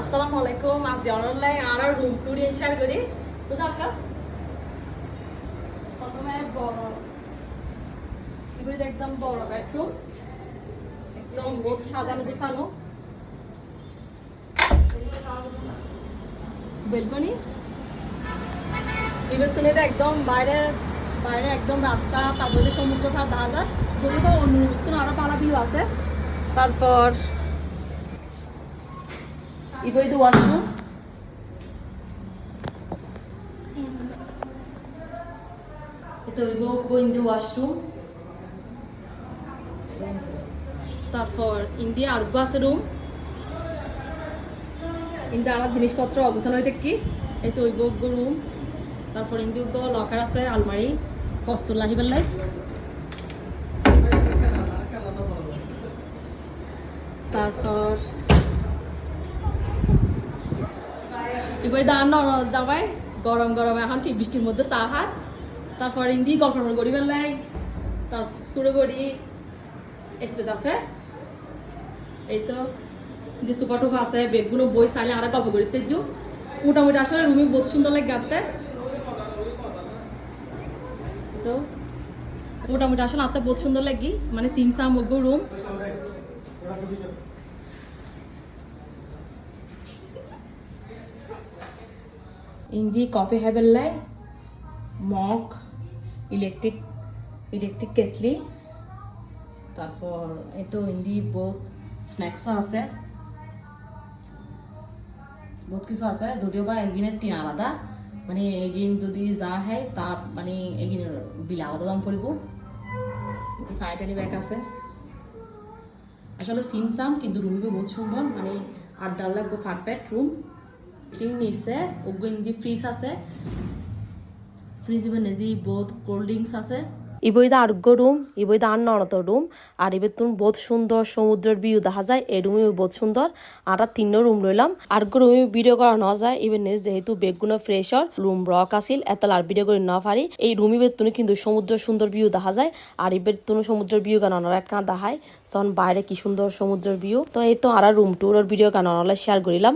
আসসালামু আলাইকুম, আজ অনলাইন আর রুম টুর শেয়ার করি। বুঝা আসা প্রথমে বড়। এবার একদম বড় বেডরুম একদম বহুত সাজানো গোছানো। বেলকনি? তুমি একদম বাইরে বাইরে একদম রাস্তা, তারপরে সমুদ্র পার দেখা যায় যদি বা অন্য আরও পাড়া ভিউ আছে। তারপর ওয়াশরুম। এটা ওয়াশরুম। তারপর আছে রুম। জিনিসপত্র অবস্থান হইতে কি? এই তো হইব রুম। তারপর ইন্ডিয়া লকার আছে, আলমারি। হস্তর লাহিবার লাই তারপর যাবাই, গরম গরম এখন কি বৃষ্টির মধ্যে চা হাট তারপর ইন্দি গল্প করি বেলাই তার সুরে করি, স্পেস আছে। এই তো সুপার টুপা আছে, বেগগুলো বই চাইলে আর গল্প করি তেজু মোটামুটি আসলে রুমি বহুত সুন্দর লাগে গাতে তো মোটামুটি আসলে আত্মা বহুত সুন্দর লাগি মানে সিমসা মগ্গু রুম ইন্দি কফি হেবেল্লাই মগ ইলেকট্রিক ইলেকট্রিক কেটলি তারপর এই তো ইন্দি বহুত স্ন্যাক্সও আছে। বহুত কিছু আছে, যদিও বা একদিনের টিন আলাদা। মানে এগিন যদি যা হয়, তা মানে এগেইন বিল আলাদা দাম পড়ব। ফায়ারটারি ব্যাগ আছে। আসলে সিমসাম কিন্তু রুমগুলো বহুত সুন্দর। মানে আড্ডার লাগবে পারফেক্ট রুম ক্লিন নিছে ওগুলো ফ্রিজ আছে। ফ্রিজ নেজি বহুত কোল্ড ড্রিঙ্কস আছে। ইবইদা আরোগ্য রুম ইবইদা আর ননত রুম আর এবার তুমি বহুত সুন্দর সমুদ্রের ভিউ দেখা যায় এই রুমে বহুত সুন্দর। আর তিনটা রুম রইলাম। আরোগ্য রুমে ভিডিও করা ন যায় এবার নেজ যেহেতু বেগুনো ফ্রেশর রুম রক আসিল এতাল আর ভিডিও করে না পারি। এই রুম ইবের তুমি কিন্তু সমুদ্র সুন্দর ভিউ দেখা যায়, আর এবার তুমি সমুদ্রের ভিউ গান অনার একটা দেখায়। সন বাইরে কি সুন্দর সমুদ্রের ভিউ তো এই তো আর রুম টুর ভিডিও গান অনলাইন শেয়ার করিলাম।